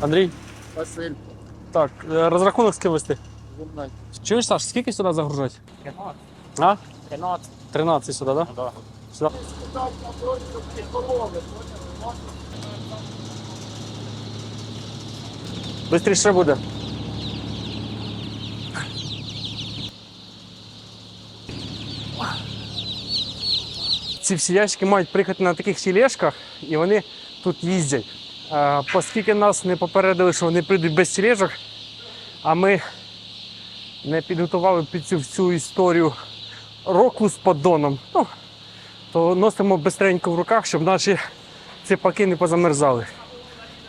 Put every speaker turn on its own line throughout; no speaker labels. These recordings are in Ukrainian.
Андрій,
Василь,
так, е, розрахунок з ким вести. Чуєш, Саш, скільки сюди загружати?
15.
А?
15.
13 сюди, так?
Да.
Сюди. Бистріше буде. Ці всі ящики мають приїхати на таких тележках, і вони тут їздять. Оскільки нас не попередили, що вони прийдуть без тележок, а ми не підготували під цю всю історію року з поддоном, ну, то носимо бистренько в руках, щоб наші ціпаки не позамерзали.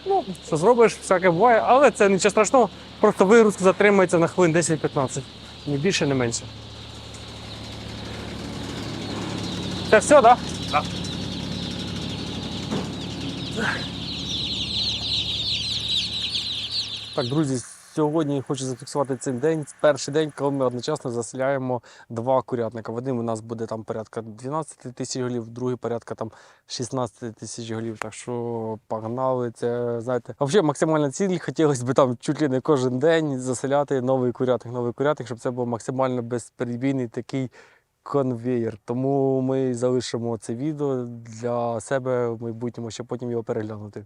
Ну, що зробиш, всяке буває, але це нічого страшного, просто вигрузка затримається на хвилин 10-15. Ні більше, ні менше. Це все, так?
Так.
Так, друзі, сьогодні хочу зафіксувати цей день. Перший день, коли ми одночасно заселяємо два курятника. В один у нас буде там порядка 12 тисяч голів, другий порядка там 16 тисяч голів. Так що погнали. Це знаєте, взагалі максимальна ціль. Хотілося б там чуть ли не кожен день заселяти новий курятник, новий курятник, щоб це був максимально безперебійний такий. Конвеєр, тому ми залишимо це відео для себе в майбутньому, щоб потім його переглянути.